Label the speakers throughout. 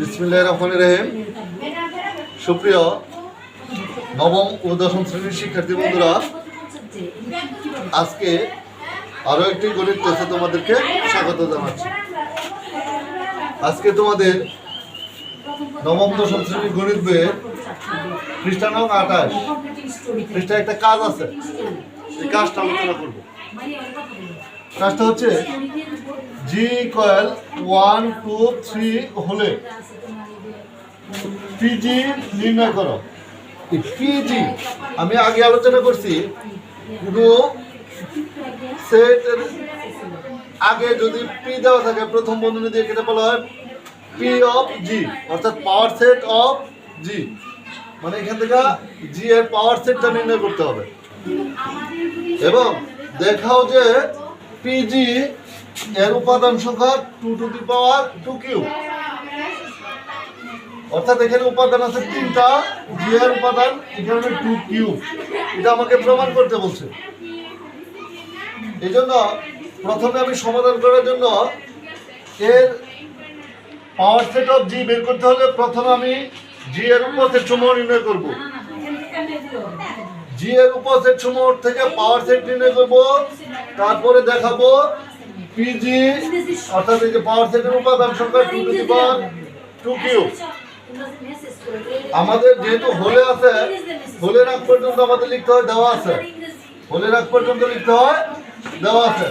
Speaker 1: বিসমিল্লাহ রহমান রহিম। সুপ্রিয় নবম ও দশম শ্রেণির শিক্ষার্থী বন্ধুরা, আজকে আরও একটি গণিত ক্লাসে তোমাদেরকে স্বাগত জানাচ্ছি। আজকে তোমাদের নবম, দশম শ্রেণির গণিত বইয়ের খ্রিস্টান হোক আঠাশ খ্রিস্টান একটা কাজ আছে। এই কাজটা আলোচনা করব। কাজটা হচ্ছে G equal one two three হলে পিজি নির্ণয় করো। পিজি আমি আগে আলোচনা করছি কোনো সেটের আগে যদি পি দেওয়া থাকে, প্রথম বন্ধনী দিয়ে কেটে বলা হয় পি অফ জি অর্থাৎ পাওয়ার সেট অফ জি মানে এখান থেকে জি এর পাওয়ার সেটটা নির্ণয় করতে হবে। এবং দেখাও যে পিজি এর উপাদান সংখ্যা two to the power two q অর্থাৎ এখানে উপাদান আছে তিনটা জি এর উপাদান, এখানে টু কিউ এটা আমাকে প্রমাণ করতে বলছে। এই জন্য প্রথমে আমি সমাধান করার জন্য এর পাওয়ার সেট অফ জি বের করতে হলে প্রথমে আমি জি এর উপসেট সমূহ নির্ণয় করব। জি এর উপসেট সমূহ থেকে পাওয়ার সেট নির্ণয় করব তারপরে দেখাবো পিজি অর্থাৎ এই যে পাওয়ার সেটের উপাদান সংখ্যা two to the power two q আমাদের যেহেতু হোলে আছে হোলের আগ পর্যন্ত আমাদের লিখতে হয় দেওয়া আছে। হোলের আগ পর্যন্ত লিখতে হয় দেওয়া আছে।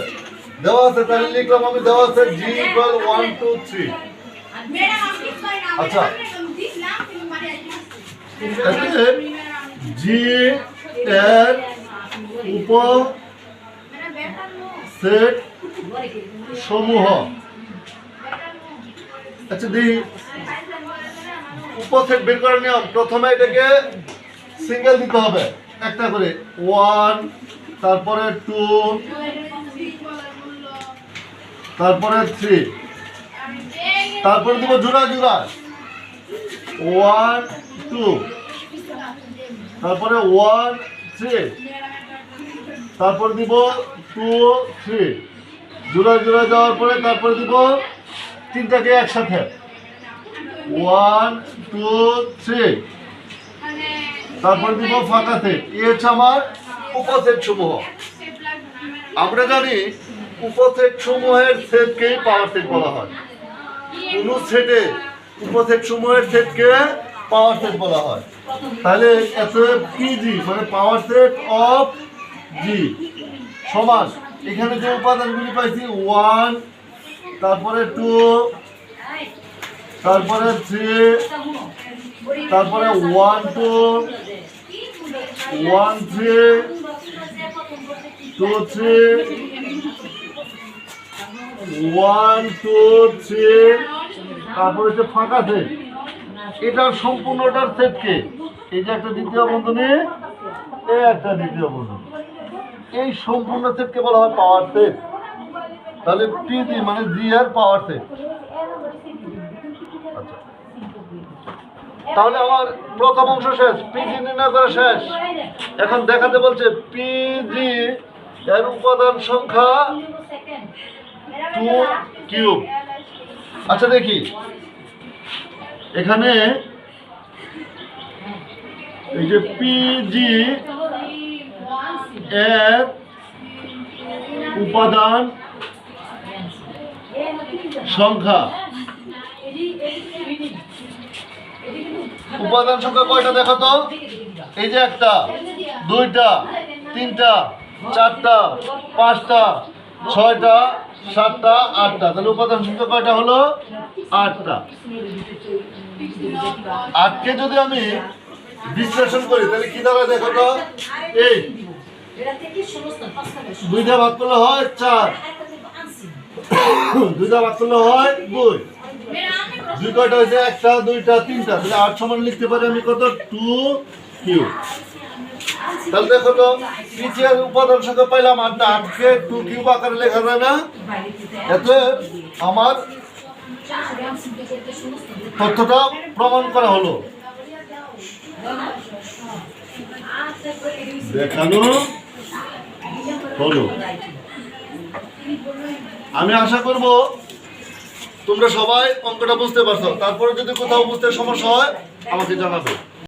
Speaker 1: দেওয়া আছে তাহলে লিখলাম আমি দেওয়া আছে G equal one two three আচ্ছা। জি এর উপ সেট সমূহ আচ্ছা দি উপসেট বের করার নিয়ম। প্রথমে এটাকে সিঙ্গেল দিতে হবে। একটা করে ওয়ান তারপরে টু তারপরে থ্রি তারপরে দিব জোড়া জোড়া। ওয়ান টু তারপরে ওয়ান থ্রি তারপর দিব টু থ্রি জোড়া জোড়া যাওয়ার পরে তারপরে দিব তিনটাকে একসাথে। ওয়ান টু থ্রি তারপর দিব ফাঁকা সেট এ হচ্ছে আমার উপসেট সমূহ। আমরা জানি উপসেট সমূহের সেটকেই পাওয়ার সেট বলা হয়। কোন সেটে উপসেট সমূহের সেটকে পাওয়ার সেট বলা হয়। তাহলে এত পিজি মানে পাওয়ার সেট অফ জি সমান। এখানে যে উপাদানগুলি পাইছি ওয়ান তারপরে টু তারপরে থ্রি তারপরে one two one three two three one two three তারপরে হচ্ছে ফাঁকা সেট এটার সম্পূর্ণটার সেটকে যে একটা দ্বিতীয় বন্ধনী, এই একটা দ্বিতীয় বন্ধনী। এই সম্পূর্ণ সেটকে বলা হয় পাওয়ার সেট তাহলে পিজি মানে জি আর পাওয়ার সেট আচ্ছা। তাহলে আমার প্রথম অংশ শেষ পিজি নির্ণয় করা শেষ। এখন দেখাতে বলছে পিজি এর উপাদান সংখ্যা টু কিউব আচ্ছা দেখি। এখানে এই যে পিজি এর উপাদান সংখ্যা। উপাদান সংখ্যা কয়টা দেখো তো? এই যে একটা, দুইটা, তিনটা, চারটা, পাঁচটা, ছয়টা, সাতটা, আটটা। তাহলে উপাদান সংখ্যা কয়টা হলো? আটটা। আটকে যদি আমি বিশ্লেষণ করি, তাহলে কি দাঁড়ায় দেখো তো এই। দুইটা ভাগ করলে হয়, চার। দুইটা ভাগ করলে হয়, দুই। দুই কয়টা হয়েছে? একটা, দুইটা, তিনটা। তাহলে আট সমান লিখতে পারি আমি কত? Two q. তাহলে দেখো তো পিছিয়ে উপাদান সংখ্যা পাইলাম আটটা। আটকে টু কিউব আকারে লেখা যায় না। এতে আমার তথ্যটা প্রমাণ করা হলো। দেখানো হলো। আমি আশা করব তোমরা সবাই অঙ্কটা বুঝতে পারছ। তারপরে যদি কোথাও বুঝতে সমস্যা হয়, আমাকে জানাবে।